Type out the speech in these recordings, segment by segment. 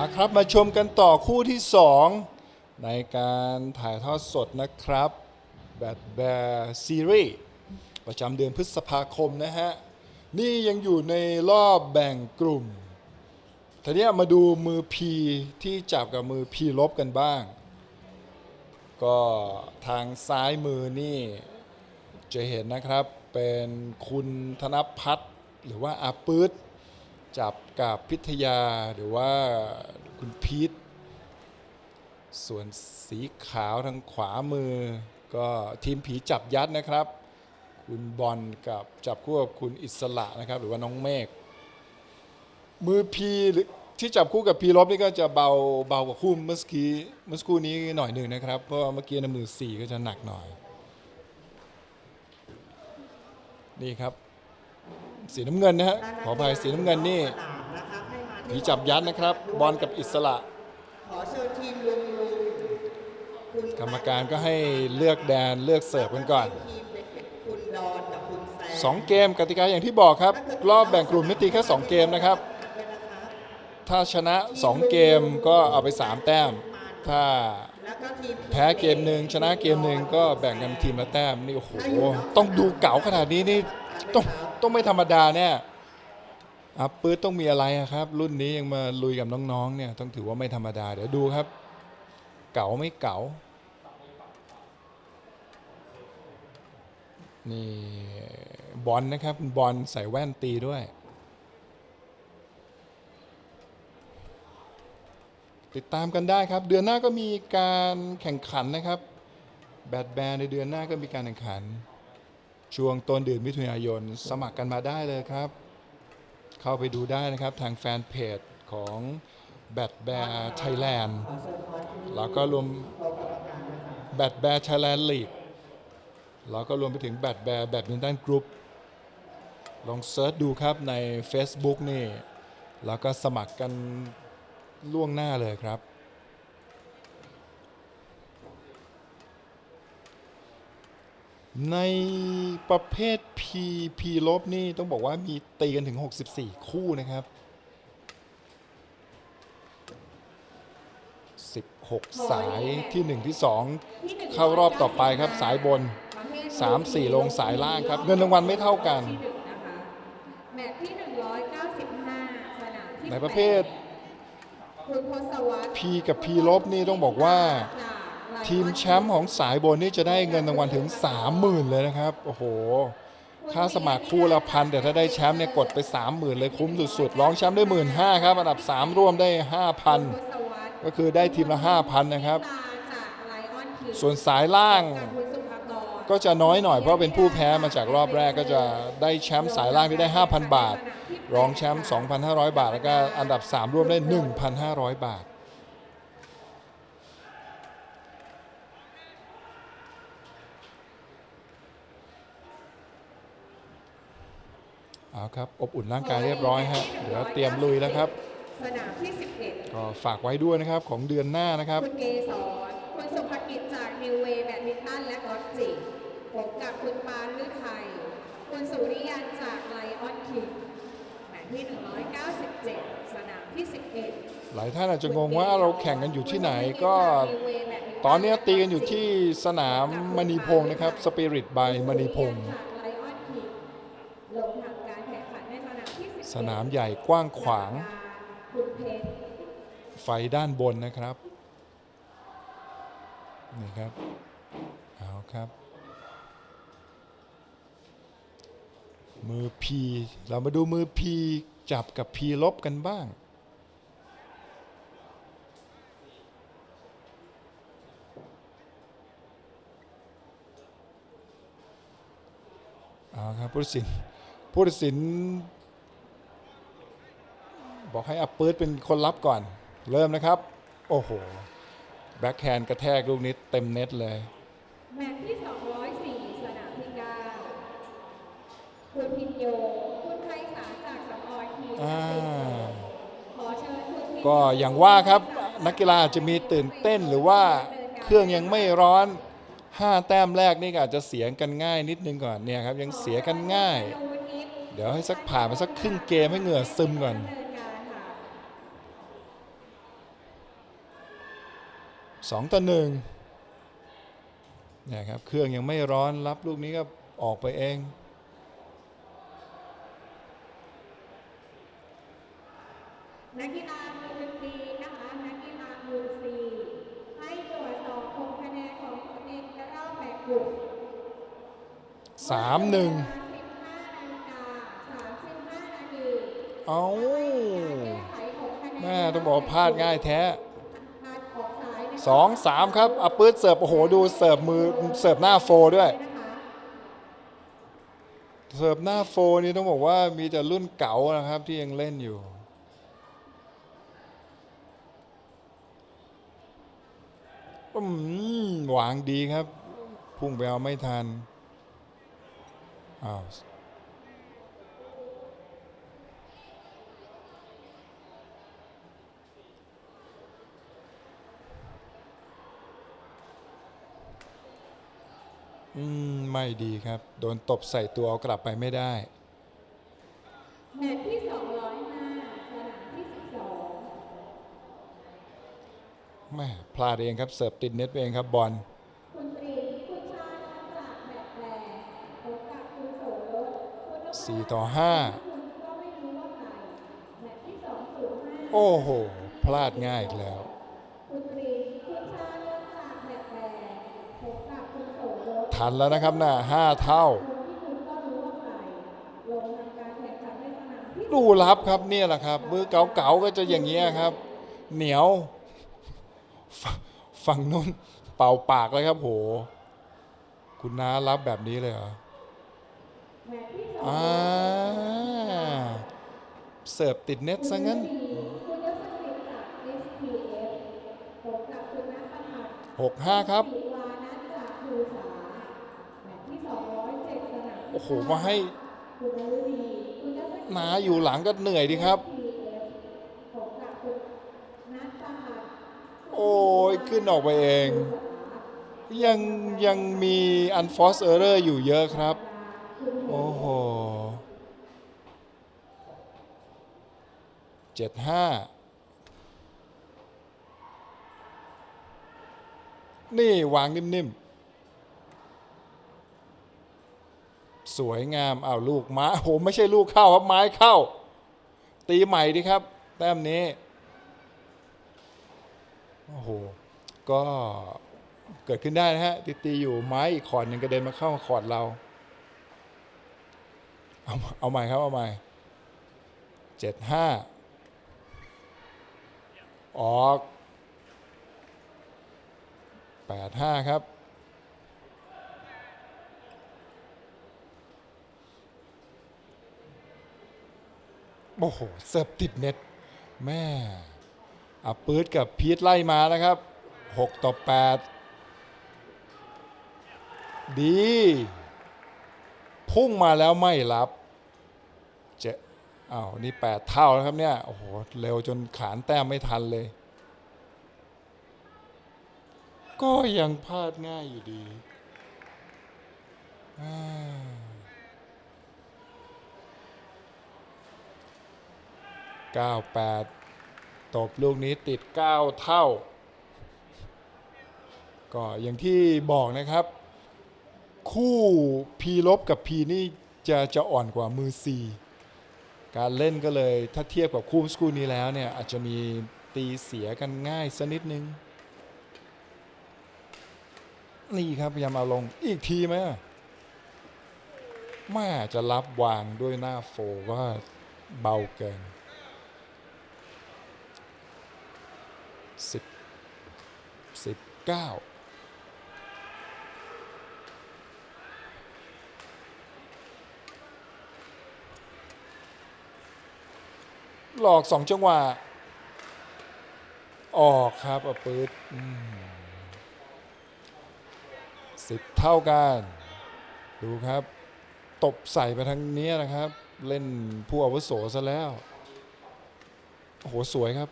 อาครับมาชมกันต่อคู่ที่ 2 ในการถ่ายทอดสดนะครับแบดแบร์ซีรีส์ประจำเดือนพฤษภาคมนะฮะ นี่ยังอยู่ในรอบแบ่งกลุ่มทีนี้มาดูมือ P ที่จับกับมือ P ลบกันบ้าง ก็ทางซ้ายมือนี่ จะเห็นนะครับเป็นคุณธนพัฒน์หรือว่าอาปื๊ด จับกับพิทยาหรือว่าคุณพีทส่วนสีขาวทางขวามือ ก็ทีมผีจับยัดนะครับ คุณบอลกับจับคู่กับคุณอิสระนะครับ หรือว่าน้องเมฆมือพีหรือที่จับคู่กับพีลบนี่ก็จะเบาเบากว่าคู่เมื่อกี้เมื่อสักครู่นี้หน่อยหนึ่งนะครับ เพราะว่าเมื่อกี้นมือสี่ก็จะหนักหน่อย นี่ครับ สีน้ำเงินนะฮะขออภัยสีน้ำเงินนี่ผีจับยัดนะครับ บอลกับอิสระ กรรมการก็ให้เลือกแดนเลือกเสิร์ฟกันก่อนทีมเด็กๆคุณดอนกับคุณแซม2เกมกติกาอย่างที่บอกครับ รอบแบ่งกลุ่มไม่ตีแค่2เกมนะครับ ถ้าชนะ 2 เกมก็เอาไป 3 แต้ม ถ้าแพ้เกมหนึ่งชนะเกมหนึ่งก็แบ่งกันทีมละแต้มนี่โอ้โหต้องดูเก๋าขนาดนี้นี่ต้อง ต้องไม่ธรรมดาเนี่ยอัปปื้ดต้องมีอะไรครับ รุ่นนี้ยังมาลุยกับน้องๆเนี่ยต้องถือว่าไม่ธรรมดา เดี๋ยวดูครับ เก๋าไม่เก๋า นี่บอลนะครับคุณบอลใส่แว่นตีด้วย ติดตามกันได้ครับ เดือนหน้าก็มีการแข่งขันนะครับ แบดแบนในเดือนหน้าก็มีการแข่งขัน ช่วงต้นเดือนมิถุนายนสมัครกันมาได้เลยครับ เข้าไปดูได้นะครับทางแฟนเพจของแบดแบร์ไทยแลนด์แล้วก็รวมแบดแบร์ไทยแลนด์ลีกแล้วก็รวมไปถึงแบดแบร์แบดมินตันกรุ๊ปลองเซิร์ชดูครับใน Facebook นี่ แล้วก็สมัครกันล่วงหน้าเลยครับ ในประเภท P P ลบนี่ต้องบอกว่ามีตีกันถึง 64 คู่นะครับ 16 สายที่ 1 ที่ 2 เข้ารอบต่อไปครับสายบน 3 4 ลงสายล่างครับ เงินรางวัลไม่เท่ากันในประเภทพศวัตร P กับ P ลบนี่ต้องบอกว่า ทีมแชมป์ของสายบนนี่จะได้เงินรางวัลถึง 30,000 เลยนะครับ โอ้โห ค่าสมัครคู่ละพันแต่ถ้าได้แชมป์เนี่ยกดไป 30,000 เลยคุ้มสุดๆ ร้องแชมป์ได้ 1 5ื่นครับ อันดับ 3 ร่วมได้พศวัตร5,000 ก็คือได้ทีมละ 5,000 นะครับ ส่วนสายล่างก็จะน้อยหน่อยเพราะเป็นผู้แพ้มาจากรอบแรกก็จะได้แชมป์สายล่างที่ได้ 5,000 บาท รองแชมป์ 2,500 บาท แล้วก็อันดับ 3 ร่วมได้ 1,500 บาท เอาครับอบอุ่นร่างกายเรียบร้อยฮะเดี๋ยวเตรียมลุยแล้วครับสนามที่ 11ก็ฝากไว้ด้วยนะครับของเดือนหน้านะครับคุณเกษรคุณสุภกิจจากนิวเวย์แบดมินตันและกอล์ฟจิพบกับคุณปานลือไทย คุณสุริยันจากไลออนคิงแมตช์ที่ 197 สนามที่ 11 หลายท่านอาจจะงงว่าเราแข่งกันอยู่ที่ไหนก็ตอนนี้ตีกันอยู่ที่สนามมณีพงศ์นะครับสปิริตบายมณีพงศ์ ลงทำการแข่งขันใน สนามใหญ่กว้างขวาง ไฟด้านบนนะครับ นี่ครับ เอาครับ มือ P เรามาดูมือ P จับกับ P ลบกันบ้างเอาครับผู้ตัดสินผู้ตัดสิน บอกให้อัปเปิร์ดเป็นคนรับก่อน เริ่มนะครับ โอ้โห แบ็คแฮนด์กระแทกลูกนี้เต็มเน็ตเลย แมตช์ที่ 204 สนามที่9คุณพินโย คุณไพศาลจากสำออยทีมอ่า ขอเชิญคุณพินโก็อย่างว่าครับนักกีฬาอาจจะมีตื่นเต้นหรือว่าเครื่องยังไม่ร้อน 5 แต้มแรกนี่ก็อาจจะเสียกันง่ายนิดนึงก่อนเนี่ยครับยังเสียกันง่าย เดี๋ยวให้สักผ่านมาสักครึ่งเกมให้เหงื่อซึมก่อนดำเ2 ต่อ1นี่ยครับเครื่องยังไม่ร้อนรับลูกนี้ก็ออกไปเอง นักกีฬาเบอร์สีนะคะ นักกีฬาเบอร์สีให้ตรวจสอบผงคะแนนของตนเองและรอบแบ่งกลุ่มสามหนึ่งเอาแม่ต้องบอกพลาดง่ายแท้ สองสามครับเอาปื๊ดเสิร์ฟโอ้โหดูเสิร์ฟมือเสิร์ฟหน้าโฟด้วยเสิร์ฟหน้าโฟนี่ต้องบอกว่ามีแต่รุ่นเก่านะครับที่ยังเล่นอยู่ หวางดีครับ พุ่งไปเอาไม่ทันอ้าว อืมไม่ดีครับ โดนตบใส่ตัวเอากลับไปไม่ได้ แมตช์ที่ 205สนามที่12แม่พลาดเองครับ เสิร์ฟติดเน็ตไปเองครับบอลคุณตรีคุณชาญจากแบตแปลพบกับคุณโสรสคุณนพสี่ต่อ5คุณก็ไม่รู้ว่าใครแมตช์ที่ 205โอ้โห พลาดง่ายอีกแล้ว คุณตรีคุณชาญจากแบตแปลพบกับคุณโสรส ทันแล้วนะครับน่ะห้าเท่ารู้ว่าใครลงทำการแข่งขันในสนามที่ดูรับครับเนี่ยแหละครับมือเก่าๆก็จะอย่างเงี้ยครับ เหนียวฝฝั่งนู้นเป่าปากเลยครับโห คุณน้ารับแบบนี้เลยเหรอแมตช์ที่อ่าเสิร์ฟติดเน็ตซะงั้นหกห้าครับ โอ้โห มาให้นาอยู่หลังก็เหนื่อยดีครับ โอ้ย ขึ้นออกไปเอง ยังยังมี unforced error อยู่เยอะครับ โอ้โหเจ็ดห้านี่ วางนิ่ม ๆ สวยงามเอาลูกไม้โอ้โหไม่ใช่ลูกเข้าครับไม้เข้า ตีใหม่ดีครับ แต้มนี้โอ้โหก็เกิดขึ้นได้นะฮะตีตีอยู่ไม้อีกขอดหนึ่งกระเด็นมาเข้าขอดเราเอาเอาใหม่ครับเอาใหม่เจ็ดห้าออกแปดห้าครับ โอ้โหเสิร์ฟติดเน็ตแม่อะปื๊ดกับพีทไล่มานะครับ 6 ต่อ 8 ดี พุ่งมาแล้วไม่รับเจ๊อ้าวนี่ 8 เท่าแล้วครับเนี่ย โอ้โห เร็วจนขานแต้มไม่ทันเลย ก็ยังพลาดง่ายอยู่ดีอ่า เก้าแปดตบลูกนี้ติด 9 เท่า ก็อย่างที่บอกนะครับ คู่พีลบกับพีนี่จะจะอ่อนกว่ามือ 4 การเล่นก็เลยถ้าเทียบกับคู่สกูนี้แล้วเนี่ย อาจจะมีตีเสียกันง่ายสักนิดนึง นี่ครับ พยายามเอาลงอีกทีไหมแม่จะรับวางด้วยหน้าโฟก็เบาเกิน สิบสิบเก้าหลอกสองจังหวะ ออกครับเอาปืดสิบเท่ากัน ดูครับ ตบใส่ไปทางนี้นะครับ เล่นผู้อาวุโสซะแล้ว โอ้โห สวยครับ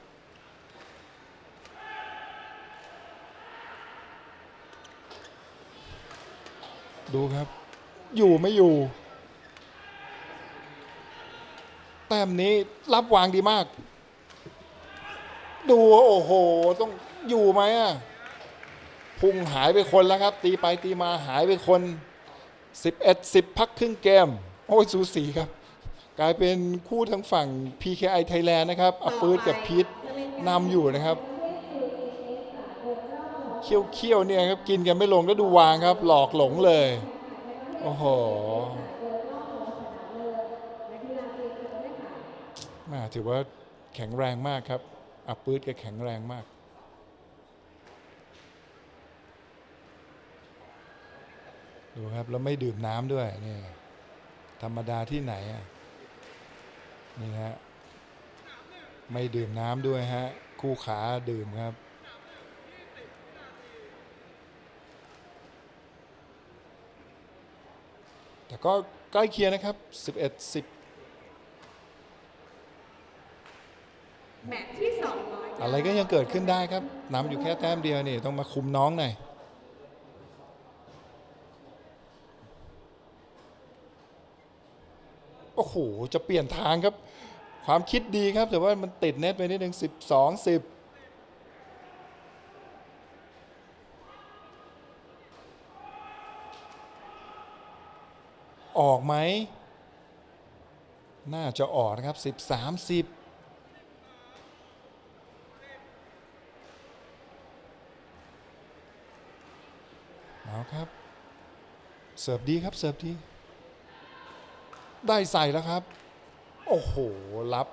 ดูครับ อยู่ไม่อยู่ แต้มนี้รับวางดีมาก ดูโอ้โห ต้องอยู่ไหมอะพุ่งหายไปคนแล้วครับ ตีไปตีมาหายไปคน 11 10 พักครึ่งเกม โอ้ยสูสีครับ กลายเป็นคู่ทางฝั่ง PKI Thailand นะครับอัปปืดกับพีทนำอยู่นะครับ เคี้ยวๆเนี่ยครับกินกันไม่ลงแล้วดูวางครับ หลอกหลงเลย โอ้โหมาถือว่าแข็งแรงมากครับอัปปืดก็แข็งแรงมาก ดูครับ แล้วไม่ดื่มน้ำด้วยนี่ธรรมดาที่ไหนอะนี่ฮะไม่ดื่มน้ำด้วยฮะ คู่ขาดื่มครับ แต่ก็ใกล้เคียงนะครับ 11 แมตช์ที่สองร้อยอะไรก็ยังเกิดขึ้นได้ครับนำอยู่แค่แต้มเดียวนี่ต้องมาคุมน้องหน่อยโอ้โห จะเปลี่ยนทางครับ ความคิดดีครับ แต่ว่ามันติดเน็ตไปนิดนึง12 10 ออกไหม น่าจะออกนะครับสิบสามสิบเอาครับ เสิร์ฟดีครับ เสิร์ฟดี ได้ใส่แล้วครับ โอ้โห รับ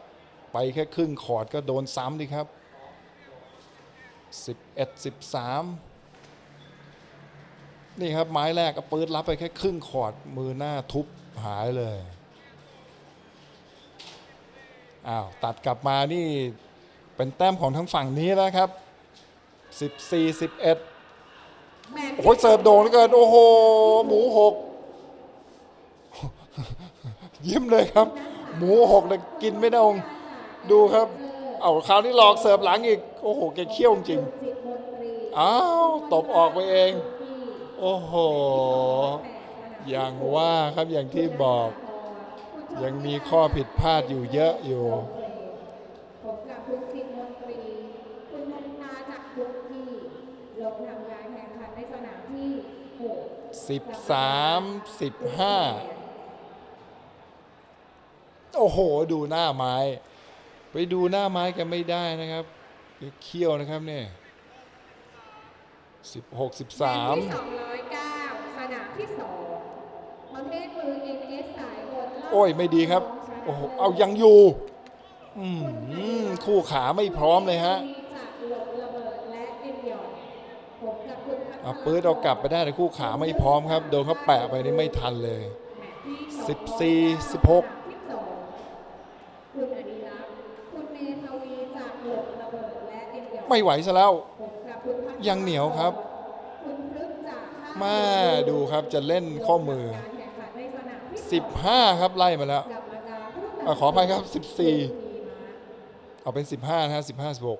ไปแค่ครึ่งขอดก็โดนซ้ำดีครับ 11 13 นี่ครับไม้แรกก็ปืดรับไปแค่ครึ่งขอดมือหน้าทุบหายเลยอ้าวตัดกลับมานี่เป็นแต้มของทั้งฝั่งนี้แล้วครับ 14 11แมตช์โอ้โหเสิร์ฟโด่งเหลือเกิน โอ้โห หมูหกยิ้มเลยครับ หมูหกแต่กินไม่ได้องดูครับ เอาคราวนี้หลอกเสิร์ฟหลังอีก โอ้โห แกเขี้ยวจริงจิตมนตรีอ้าว ตบออกไปเองที่ โอ้โห อย่างว่าครับอย่างที่บอก ยังมีข้อผิดพลาดอยู่เยอะอยู่ผมกับคุณจิตมนตรีคุณมนาจากทุกที่ลงทำการแข่งขันในสนามที่หก13 15โอ้โห ดูหน้าไม้ ไปดูหน้าไม้กันไม่ได้นะครับเคี่ยวนะครับเนี่ย 16แมตช์ที่13 209สนามที่2ประเภทมือ NS สายบนรบโอ้ยไม่ดีครับ โอ้โหเอายังอยู่อืมคู่ขาไม่พร้อมเลยฮะจากหลบระเบิดและเอ็นหยอดผมกับคุณพัชรเอาปื๊ดเอากลับไปได้แต่คู่ขาไม่พร้อมครับ โดนเขาแปะไปนี่ไม่ทันเลยแมตช์ที่14 16ที่สองคุณอดิรักษ์คุณเมธวีจากหลบระเบิดและเอ็นหยอดไม่ไหวซะแล้ว ยังเหนียวครับคุณพฤกษ์จากท่มาดูครับจะเล่นข้อมือการแข่งขันในสนามที่15 ครับไล่มาแล้วกรรมการผู้ตัดอะขออภัยครับสิ14มีมาเอาเป็น 15 นะฮะ15 16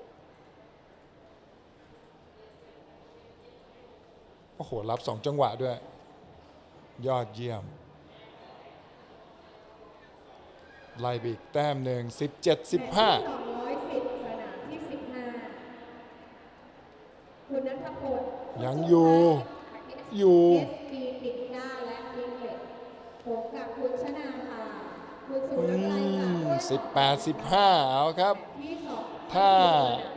โอ้โห รับ 2 จังหวะด้วย ยอดเยี่ยม ไล่ไปอีกแต้มหนึ่ง17 15 สองร้อยสิบสนามที่สิบห้า คุณนัทพลยังอยู่อยู่เอสปีปิดหน้าและยิงเหล็กผมกับคุณชนาภาคุณสุอืรไกรจากมด้วย18 15เอาครับที่สองถ้า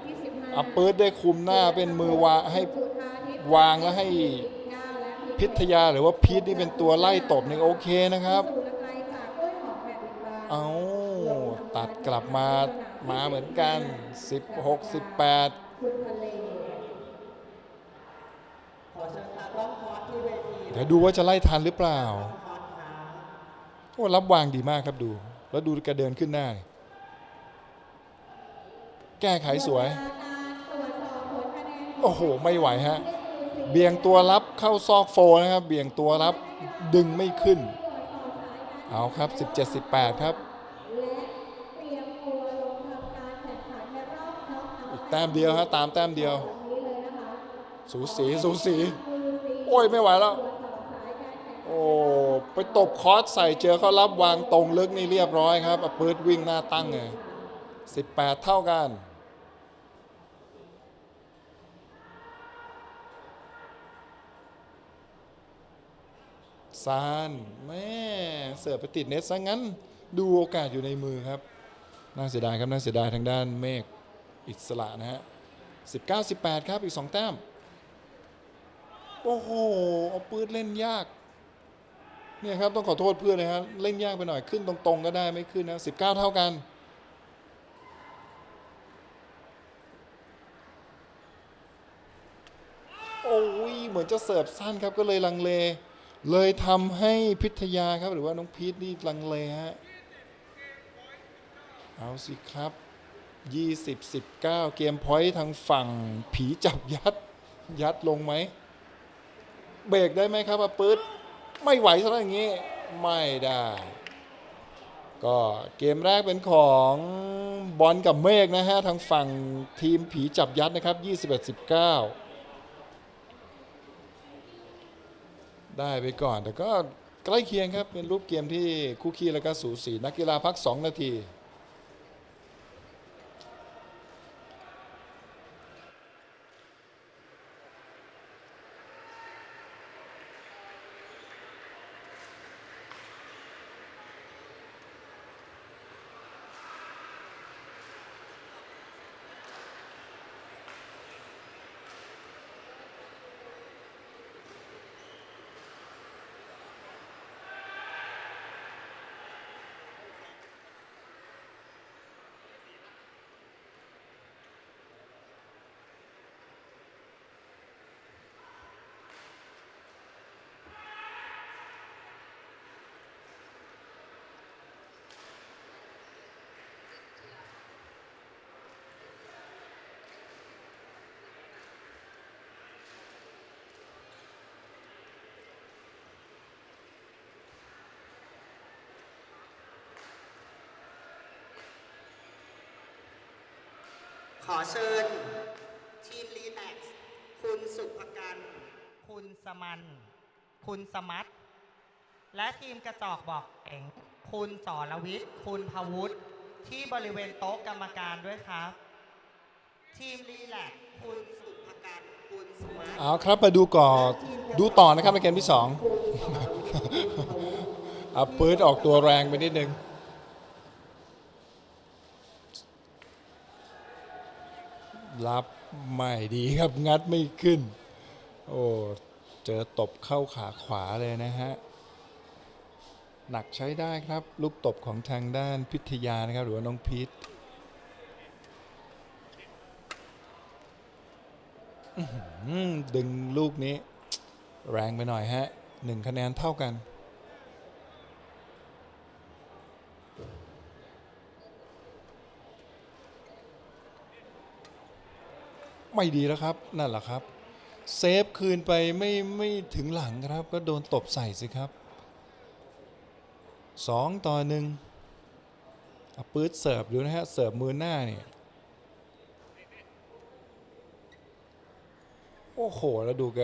ที่สิบห้าอัปปืดได้คุมหน้าเป็นมือวางให้จุธาทิพย์วางแล้วให้ปิดหน้าและยิงเหล็กพิทยาหรือว่าพีทนี่เป็นตัวไล่ตบนี่โอเคนะครับสุรไกรจากกล้วยหอมแผ่นดินบางเอาตัดกลับมามาเหมือนกัน 16 18 คุณทะเล ขอเชิญตากล้องพอดที่เวที เดี๋ยวดูว่าจะไล่ทันหรือเปล่ารับโอ้รับวางดีมากครับดู แล้วดูแกเดินขึ้นหน้า แก้ไขสวย โอ้โห ไม่ไหวฮะ เบี่ยงตัวรับเข้าซอกโฟนะครับ เบี่ยงตัวรับดึงไม่ขึ้น เอาครับ 17 18 ครับอีกแต้มเดียวฮะตามแต้มเดียว สูสีสูสี โอ้ย ไม่ไหวแล้ว ไปตบคอร์สใส่เจอเขารับวางตรงลึกนี่เรียบร้อยครับอปืดวิ่งหน้าตั้งเลยสิบแปดเท่ากัน ซานแม่เสือไปติดเน็ตซะงั้น ดูโอกาสอยู่ในมือครับ น่าเสียดายครับน่าเสียดายทางด้านเมฆอิสระนะฮะสิบเก้าสิบแปดครับอีกสองแต้ม โอ้โหเอาปืนเล่นยาก เนี่ยครับต้องขอโทษเพื่อนเลยครับเล่นยากไปหน่อยขึ้นตรงๆ ก็ได้ไม่ขึ้นนะ19เท่ากันโอ้ยเหมือนจะเสิร์ฟสั้นครับก็เลยลังเล เลยทำให้พิทยาครับหรือว่าน้องพีทนี่ลังเลฮะเอาสิครับ 20 19 เกมพอยต์ทางฝั่งผีจับยัด ยัดลงไหม เบรกได้ไหมครับอาปื๊ด ไม่ไหวซะแล้วอย่างนี้ ไม่ได้ ก็เกมแรกเป็นของบอลกับเมฆนะฮะ ทางฝั่งทีมผีจับยัดนะครับ 21 19 ได้ไปก่อนแต่ก็ใกล้เคียงครับ เป็นรูปเกมที่คู่ขี้แล้วก็สูสี นักกีฬาพัก 2 นาที ขอเชิญ ทีมรีแลกซ์คุณสุภกันคุณสมัน คุณสมัตและทีมกระจอกบอกเองคุณสรวิทย์คุณพวุฒิที่บริเวณโต๊ะกรรมการด้วยครับ ทีมรีแลกซ์คุณสุภกันคุณสมัตเอาครับมาดูก่อนดูต่อนะครับในเกมที่2เอาปืนออกตัวแรงไปนิดนึง รับไม่ดีครับงัดไม่ขึ้น โอ้เจอตบเข้าขาขวาเลยนะฮะ หนักใช้ได้ครับ ลูกตบของทางด้านพิทยานะครับ หรือว่าน้องพีทดึงลูกนี้ แรงไปหน่อยฮะหนึ่งคะแนนเท่ากัน ไม่ดีแล้วครับ นั่นแหละครับ เซฟคืนไปไม่ไม่ถึงหลังครับ ก็โดนตบใส่สิครับสองต่อหนึ่งเอาปื๊ดเสิร์ฟดูนะฮะ เสิร์ฟมือหน้าเนี่ยโอ้โห แล้วดูแก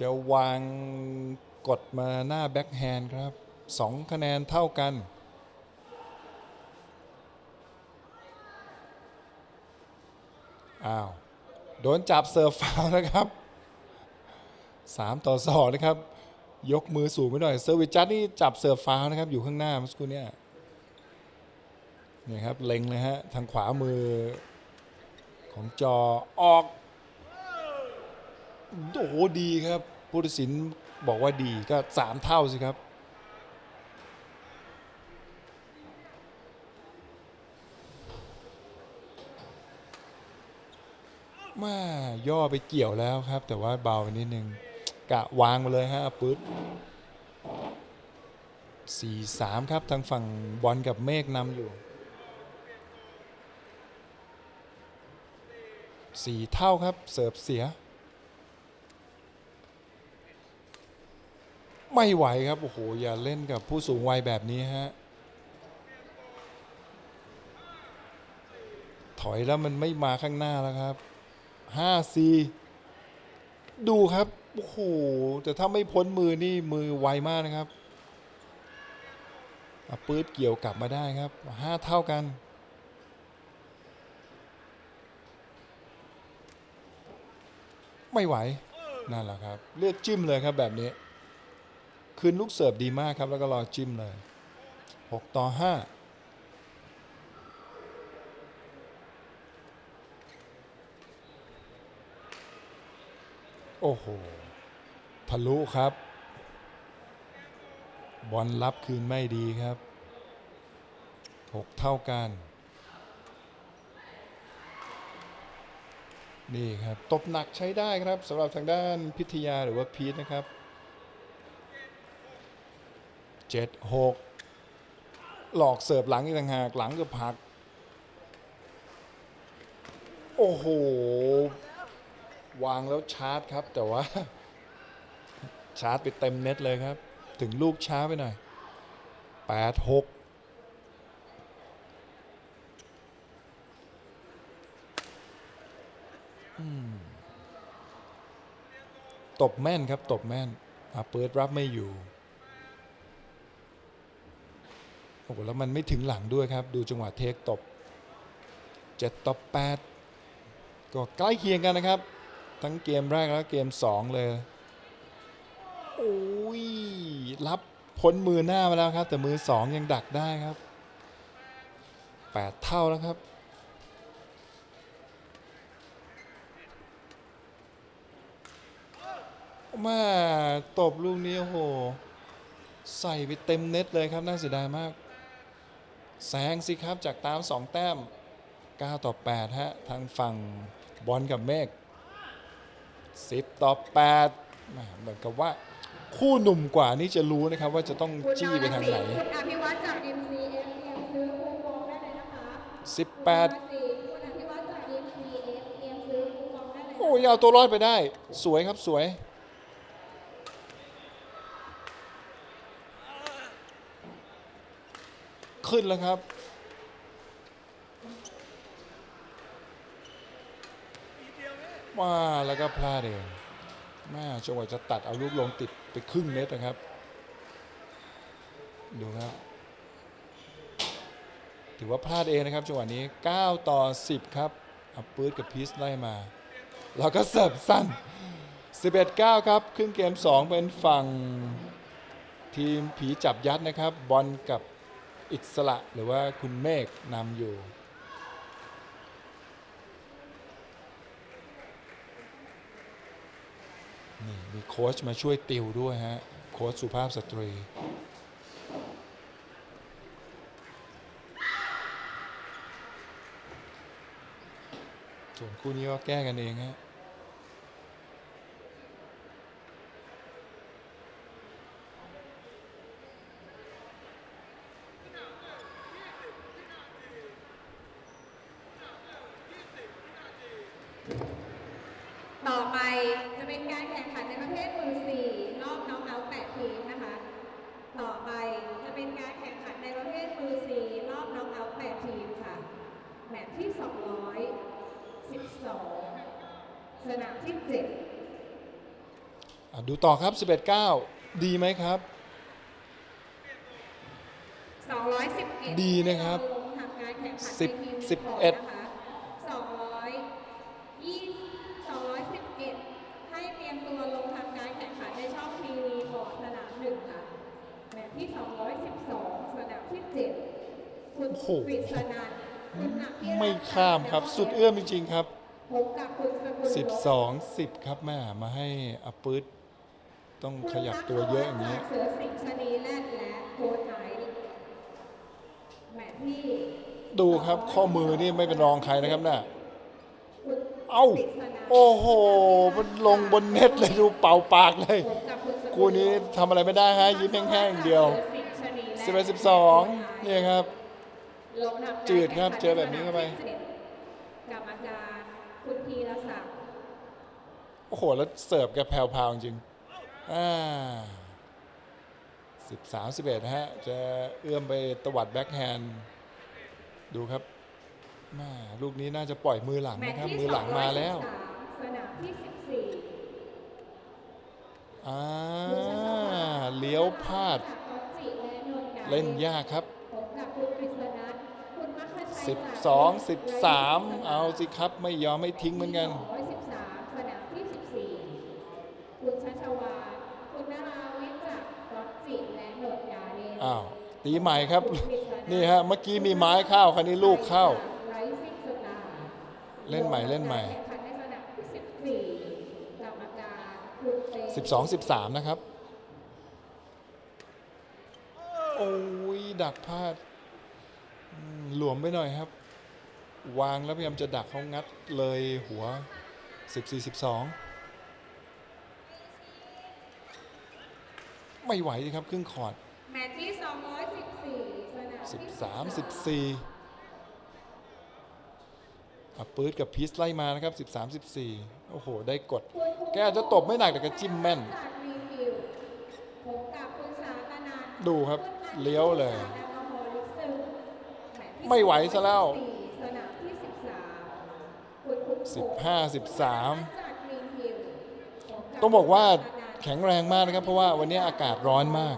จะวางกดมาหน้าแบ็คแฮนด์ครับสองคะแนนเท่ากัน อ้าวโดนจับเสิร์ฟฟาวล์นะครับ3ต่อ2นะครับ ยกมือสูงไปหน่อยเซอร์วิสจัดนี่จับเสิร์ฟฟาวล์นะครับ อยู่ข้างหน้าเมื่อสักครู่เนี่ยนี่ครับเล็งเลยฮะทางขวามือของจอออกโอ้โหดีครับผู้ตัดสินบอกว่าดีก็ 3 เท่าสิครับ มาย่อไปเกี่ยวแล้วครับ แต่ว่าเบาไปนิดนึงกะวางมาเลยฮะปึ๊ดสี่สามครับทางฝั่งบอลกับเมฆนำอยู่สี่เท่าครับ เสิร์ฟเสีย ไม่ไหวครับ โอ้โห อย่าเล่นกับผู้สูงวัยแบบนี้ฮะ ถอยแล้วมันไม่มาข้างหน้าแล้วครับ ห้าซีดูครับ โอ้โห แต่ถ้าไม่พ้นมือนี่มือไวมากนะครับอะปื๊ดเกี่ยวกลับมาได้ครับห้าเท่ากัน ไม่ไหว นั่นแหละครับ เลือกจิ้มเลยครับแบบนี้ คืนลูกเสิร์ฟดีมากครับ แล้วก็รอจิ้มเลย 6 ต่อ 5 โอ้โห ทะลุครับ บอลรับคืนไม่ดีครับ 6 เท่ากัน นี่ครับ ตบหนักใช้ได้ครับสำหรับทางด้านพิทยาหรือว่าพีทนะครับ 7 6 หลอกเสิร์ฟหลังอีกต่างหากหลังกับผัก โอ้โห วางแล้วชาร์จครับ แต่ว่า ชาร์จไปเต็มเน็ตเลยครับ ถึงลูกช้าไปหน่อย8 6ตบแม่นครับ ตบแม่นอาเปิดรับไม่อยู่โอ้โหแล้วมันไม่ถึงหลังด้วยครับ ดูจังหวะเทคตบ7ต่อ8ก็ใกล้เคียงกันนะครับ ทั้งเกมแรกและเกม 2 เลยโอ้ยรับพ้นมือหน้ามาแล้วครับ แต่มือ 2 ยังดักได้ครับ 8 เท่าแล้วครับมาตบลูกนี้โอ้โห ใส่ไปเต็มเน็ตเลยครับ น่าเสียดายมาก แซงสิครับจากตาม 2 แต้ม 9 ต่อ 8 ฮะ ทางฝั่งบอลกับเมฆ 10 ต่อ8แหมเหมือนกับว่าคู่หนุ่มกว่านี่จะรู้นะครับว่าจะต้องคุณจี้ไปทางไหน คุณอภิวัตจาก MCF เตรียมซื้อคูปองได้เลยนะคะ18 คุณอภิวัตจาก MCF เตรียมซื้อคูปองได้เลยโอ้ยเอาตัวรอดไปได้ สวยครับสวย ขึ้นแล้วครับ ว่าแล้วก็พลาดเองแม่จังหวะจะตัดเอาลูกลงติดไปครึ่งเน็ตนะครับ ดูครับ ถือว่าพลาดเองนะครับจังหวะนี้ 9 ต่อ 10 ครับอัปปืดกับพีซไล่มา แล้วก็เสิร์ฟสั้น 11-9 ครับ ครึ่งเกม 2 เป็นฝั่งทีมผีจับยัดนะครับ บอลกับอิสระหรือว่าคุณเมฆนำอยู่ นี่มีโค้ชมาช่วยติวด้วยฮะ โค้ชสุภาพสตรี ส่วนคู่นี้ก็แก้กันเองฮะ ต่อไปจะ เป็นการแข่งขันในประเภทมือสี่รอบน็อกเอาท์แปดทีมนะคะ ต่อไปจะเป็นการแข่งขันในประเภทมือสี่รอบน็อกเอาท์แปดทีมค่ะแมตช์ที่212สนามที่7อะดูต่อครับ 11-9 ดีไหมครับ211ดีนะครับลงทำการแข่งขันสิบในทีมสิบก่นเอ็ดนะคะ220 211 ให้เตรียมตัวลงทำการแข่งขันในช่องทีวีบอร์ดสนามหนึ่งค่ะ แมตช์ที่ 212 สนามที่ 7 คุณ โอ้โหกฤษนันท์คุณอภิรัตน์ไม่ข้ามครับ สุดเอื้อมจริง ๆ ครับพบกับคุณสกุลลบ12 10 ครับแม่มาให้อัปปืดต้องขยับตัวเยอะอย่างนี้เสือสิงห์ชนีแลนด์และโค้ชไนท์แมตช์ที่ดูครับข้อมือนี่ไม่เป็นรองใครนะครับน่ะคุณเอ้ากฤษณันท์โอ้โห มันลงบนเน็ตเลยดูเป่าปากเลยพบกับคุณสกุลคู่นี้ทำอะไรไม่ได้ฮะยิ้มแห้งๆอย่างเดียว11 12เนี่ยครับลงทำการ จืดครับ เจอแบบนี้เข้าไปกรรมการคุณพีรศักดิ์โอ้โห แล้วเสิร์ฟแกแผ่วๆจริงอ่าสิบสามสิบเอ็ดฮะ จะเอื้อมไปตวัดแบ็คแฮนด์ดูครับแม่ลูกนี้น่าจะปล่อยมือหลังแมตนะช์ครับที่มือหลังมาแล้ว213สนามที่สิบสี่อ่าเลี้ยวพลาดจากก๊อตจิและนนท์ไก่เล่นยากครับพบกับ สิบสองสิบสามเอาสิครับไม่ยอมไม่ทิ้งเหมือนกัน 113 สนที่ 14 คุณชัชวาคุณนาราวิจักรรถจิและโนดดาเนอ้าวตีใหม่ครับ นี่ฮะเมื่อกี้มีไม้เข้าคันนี้ลูกเข้าไเล่นใหม่เล่นใหม่สิบสองสิบสามนะครับ โอ้ยดักพลาด หลวมไปหน่อยครับ วางแล้วพยายามจะดักเขางัดเลยหัว 14 12 ไม่ไหวสิครับครึ่งคอร์ดแมตช์ที่214สนามที่13 14อับปืดกับพีซไล่มานะครับ 13 14 โอ้โห ได้กด แกอาจจะตบไม่หนักแต่ก็จิ้มแม่นจากรีวิวผมกับคุณสาตนันท์ดูครับ เลี้ยวเลย แอลกอฮอลิซึมแมตช์ที่ ไม่ไหวซะแล้ว214สนามที่ 13คุณคุณ15 13จากรีวิวผมบต้องบอกว่าคุณสนันท์แข็งแรงมากนะครับ เพราะว่าวันนี้อากาศร้อนมาก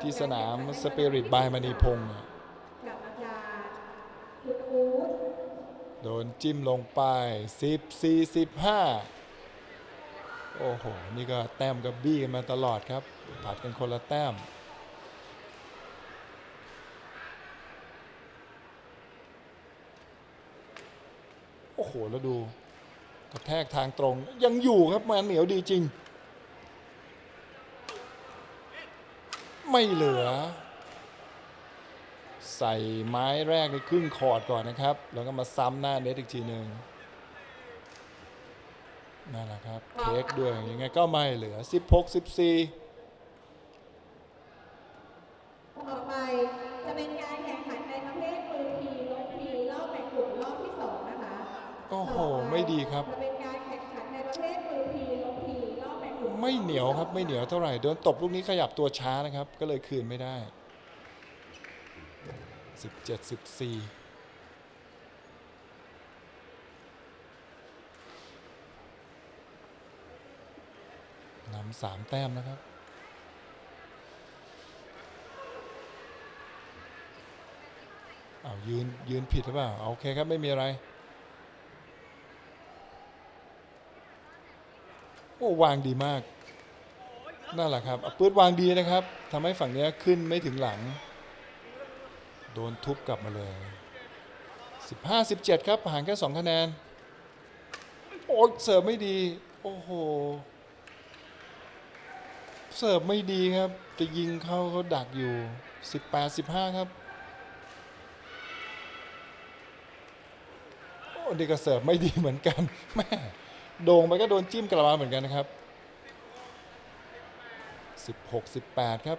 ที่สนามสปิริตบายมณีพงศ์อะกรรมการคุณอู๊ดโดนจิ้มลงไป 10 45โอ้โห นี่ก็แต้มกับบี้กันมาตลอดครับ ผัดกันคนละแต้ม โอ้โห แล้วดูกระแทกทางตรง ยังอยู่ครับมันเหนียวดีจริง ไม่เหลือ ใส่ไม้แรกในครึ่งคอร์ดก่อนนะครับ แล้วก็มาซ้ำหน้าเน็ตอีกทีหนึ่งนั่นแหละครับเทคด้วยยังไงก็ไม่เหลือ 16 14ต่อไปจะเป็นการ โอ้โหไม่ดีครับ ไม่เหนียวครับไม่เหนียวเท่าไหร่โดนตบลูกนี้ขยับตัวช้านะครับ ก็เลยคืนไม่ได้ 17 14นำสามแต้มนะครับ เอาวยืนยืนผิดหรือเปล่า โอเคครับไม่มีอะไร โอ้วางดีมากนั่นแหละครับเอาปืนวางดีนะครับทำให้ฝั่งเนี้ยขึ้นไม่ถึงหลัง โดนทุบกลับมาเลย 15 17 ครับห่างแค่ 2 คะแนน โอ้เสิร์ฟไม่ดี โอ้โห เสิร์ฟไม่ดีครับ จะยิงเข้าเขาดักอยู่ 18 15 ครับ โอ้นี่ก็เสิร์ฟไม่ดีเหมือนกันแม่ โด่งไปก็โดนจิ้มกลับมาเหมือนกันนะครับ 16 18 ครับ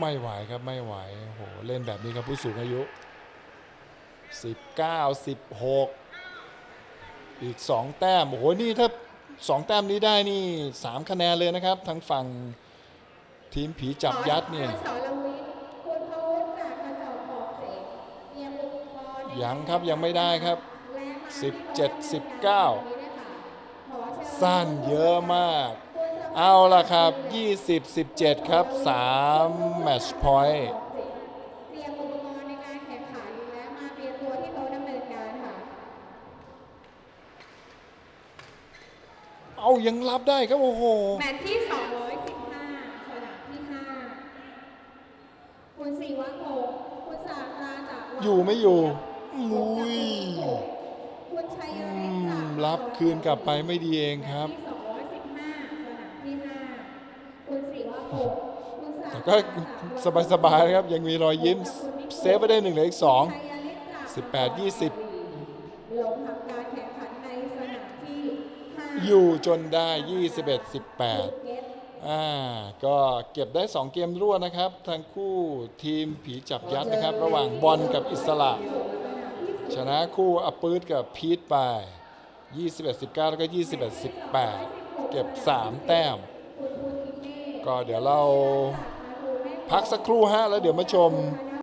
ไม่ไหวครับไม่ไหวโอ้โหเล่นแบบนี้ครับผู้สูงอายุ 19 16 อีก 2 แต้มโอ้โหนี่ถ้า 2 แต้มนี้ได้นี่ 3 คะแนนเลยนะครับทางฝั่งทีมผีจับยัดเนี่ยคุณพวุฒิจากกระจอกบอกเสกเตรียมอุปกรณ์ใน ยังครับยังไม่ได้ครับและมาสิบที่เจ็ดโต๊ะสิบด้นเก้านี้ด้วยค่ะขอเชิญสั้นเยอะมากคุณสมเอาละครับ 20 17 ครับ3แมตช์พอยต์เตรียมอุปกรณ์ในการแข่งขันและมาเตรียมตัวที่โต๊ะดำเนินการค่ะเอายังรับได้ครับ โอ้โห แมตช์ที่ 215 สนามที่ 5 คุณศิวะพงศ์คุณสาตราจากวัดอยู่ไม่อยู่ มุยคุณชัยอืฤทธิ์จากมรับคืนกลับไปไม่ดีเองครับแมตช์ที่215สนามที่5คุณศิวะพงศ์คุณสาแต่ตก็ราจากวัดสบายๆนะครับ ยังมีรอยยิ้มเซฟไปได้หนึ่งเหลืออีกสองชัยฤทธิ์จากสิบแปดยี่สิบลงทำการแข่งขันในสนามที่5อยู่จนได้ 21เก18ตอ่าก็เก็บได้ 2 เกมรวดนะครับ ทั้งคู่ทีมผีจับยัดนะครับ ระหว่างบอลกับอิสระ ชนะคู่อัปปืดกับพีทไป 21 19 แล้วก็ 21 18 เก็บ 3 แต้ม ก็เดี๋ยวเราพักสักครู่ฮะแล้วเดี๋ยวมาชม